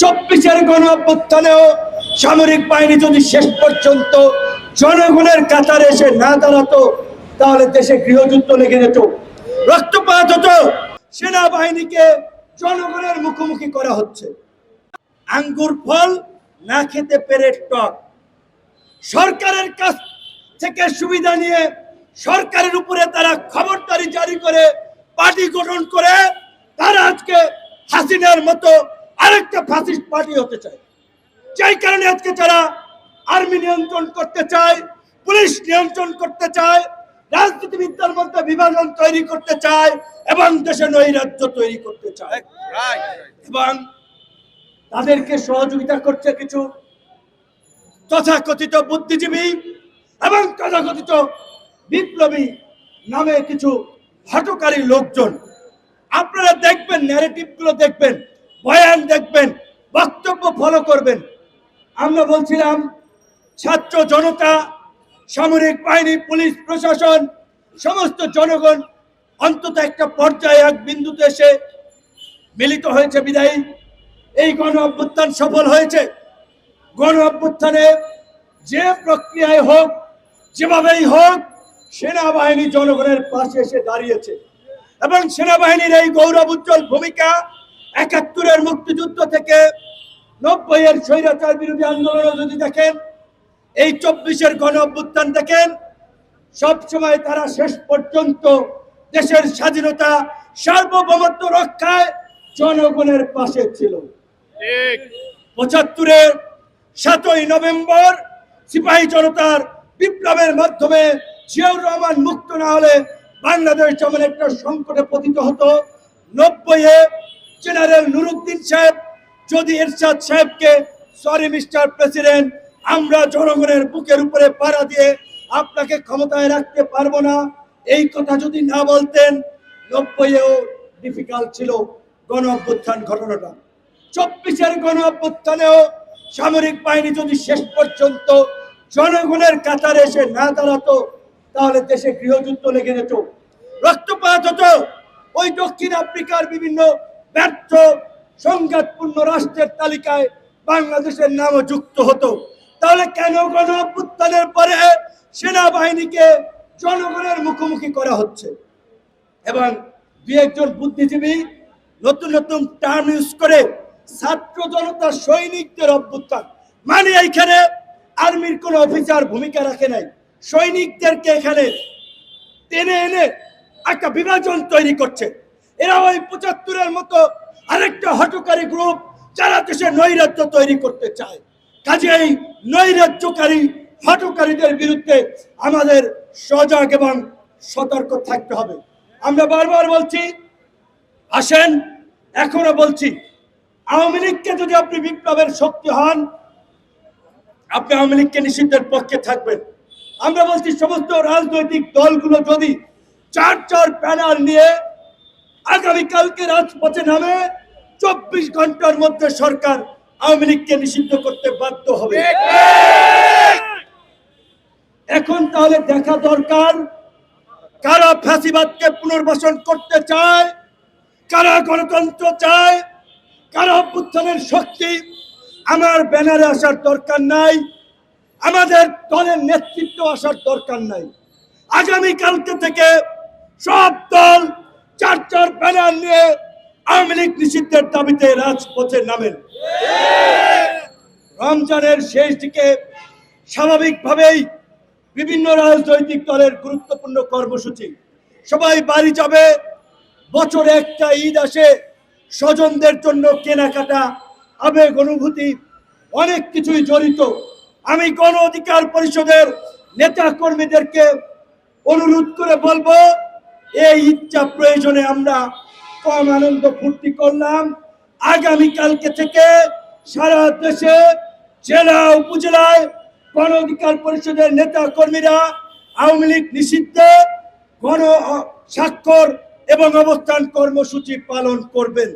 চব্বিশের গণ অভ্যুত্থানেও সামরিক বাহিনী যদি শেষ পর্যন্ত জনগণের কাতারে এসে না দাঁড়াতো, তাহলে দেশে গৃহযুদ্ধ লেগে যেত। রক্তপাত হতো। সেনাবাহিনীকে জনগণের মুখোমুখি করা হচ্ছে। আঙ্গুর ফল না খেতে পেরে টক। সরকারের কাছ থেকে সুবিধা নিয়ে সরকারের উপরে তারা খবরদারি জারি করে পার্টি গঠন করে তারা আজকে হাসিনার মতো আরেকটা ফাসিস্ট পার্টি হতে চায়। যাই কারণে আজকে যারা আর্মি নিয়ন্ত্রণ করতে চায় পুলিশ নিয়ন্ত্রণ করতে চায় রাজনীতিবিদদের মধ্যে বিভাজন তৈরি করতে চায় এবং দেশে নৈরাজ্য তৈরি করতে চায়। এবং তাদেরকে সহযোগিতা করছে কিছু তথাকথিত বুদ্ধিজীবী এবং তথাকথিত বিপ্লবী নামে কিছু হটকারী লোকজন। আপনারা দেখবেন ন্যারেটিভগুলো দেখবেন বয়ান দেখবেন, বক্তব্য ফলো করবেন। আমরা বলছিলাম, ছাত্র জনতা, সামরিক বাহিনী, পুলিশ, প্রশাসন, সমস্ত জনগণ, অন্তত একটা পর্যায়ে এক বিন্দুতে এসে মিলিত হয়েছে বিদায়ী। এই গণ অভ্যুত্থান সফল হয়েছে। গণ অভ্যুত্থানে যে প্রক্রিয়ায় হোক, যেভাবেই হোক, সেনাবাহিনী জনগণের পাশে এসে দাঁড়িয়েছে। এবং সেনাবাহিনীর এই গৌরব উজ্জ্বল ভূমিকা একাত্তরের মুক্তিযুদ্ধ থেকে নব্বই এর স্বৈরাচার বিরোধী আন্দোলনও যদি দেখেন এই চব্বিশের গণ অভ্যুত্থান দেখেন সবসময় তারা শেষ পর্যন্ত দেশের স্বাধীনতা সার্বভৌমত্ব রক্ষায় জনগণের পাশে ছিল। পঁচাত্তরের সাতই নভেম্বর সিপাহী জনতার বিপ্লবের মাধ্যমে জিয়াউর রহমান মুক্ত না হলে বাংলাদেশ যেমন একটা সংকটে পতিত হতো নব্বইয়ে জেনারেল নুরুদ্দিন সাহেব, যদি এরশাদ সাহেবকে সরি মিস্টার প্রেসিডেন্ট আমরা জনগণের বুকের উপরে পাড়া দিয়ে আপনাকে ক্ষমতায় রাখতে পারব না, এই কথা যদি না বলতেন, নব্বইয়েও ডিফিকাল্ট ছিল গণ অভ্যুত্থান ঘটনাটা। চব্বিশের গণ অভ্যুত্থানেও সামরিক বাহিনী যদি শেষ পর্যন্ত জনগণের কাতারে এসে না দাঁড়াতো, তাহলে দেশে গৃহযুদ্ধ লেগে যেত। রক্তপাত হতো। ওই দক্ষিণ আফ্রিকার বিভিন্ন ব্যর্থ সংঘাতপূর্ণ রাষ্ট্রের তালিকায় বাংলাদেশের নামও যুক্ত হতো। তাহলে কেন গণ অভ্যুত্থানের পরে সেনাবাহিনীকে জনগণের মুখোমুখি করা হচ্ছে? এবং দু একজন বুদ্ধিজীবী নতুন নতুন টার্ম ইউজ করে ছাত্র জনতা সৈনিকদের অভ্যুত্থান। মানে এইখানে আর্মির কোন অফিসার ভূমিকা রাখে নাই। সৈনিকদেরকে এখানে টেনে এনে একটা বিভাজন তৈরি করছে। এরা ওই পঁচাত্তরের মতো আরেকটা হটকারী গ্রুপ যারা দেশে নৈরাজ্য তৈরি করতে চায়। কাজেই নৈরাজ্যকারী হটকারীদের বিরুদ্ধে আমাদের সজাগ এবং সতর্ক থাকতে হবে। আমরা বারবার বলছি, আসেন, এখনও বলছি, আওয়ামী লীগকে যদি আপনি বিপ্লবের শক্তি হন, আপনি আওয়ামী লীগকে নিষিদ্ধের পক্ষে থাকবেন। আমরা বলছি, সমস্ত রাজনৈতিক দলগুলো যদি চার চার প্যানার নিয়ে আগামীকালকে রাজপথে নামে চব্বিশ ঘণ্টার মধ্যে সরকার আওয়ামী লীগকে নিষিদ্ধ করতে বাধ্য হবে। এখন তাহলে দেখা দরকার কারা ফ্যাসিবাদকে পুনর্বাসন করতে চায়, কারা গণতন্ত্র চায়, কারা অভ্যুত্থানের শক্তি। আমার ব্যানারে আসার দরকার নাই, আমাদের দলের নেতৃত্ব আসার দরকার নাই। আগামী কালকে থেকে সব দল চার চার ব্যানার নিয়ে আওয়ামী লীগ নিষিদ্ধের দাবিতে রাজপথে নামেন। রমজানের শেষ দিকে স্বাভাবিকভাবেই বিভিন্ন রাজনৈতিক দলের গুরুত্বপূর্ণ কর্মসূচি। সবাই বাড়ি যাবে, বছরে একটা ঈদ আসে, স্বজনদের জন্য কেনাকাটা, আবেগ, অনুভূতি, অনেক কিছুই জড়িত। আমি গণ অধিকার পরিষদের নেতা কর্মীদেরকে অনুরোধ করে বলব এই ইচ্ছা প্রয়োজনে আমরা কম আনন্দ ফুর্তি করলাম। আগামীকালকে থেকে সারা দেশে, জেলা, উপজেলায় গণ অধিকার পরিষদের নেতা কর্মীরা আওয়ামী লীগ নিষিদ্ধে, গণ স্বাক্ষর এবং অবস্থান কর্মসূচি পালন করবেন।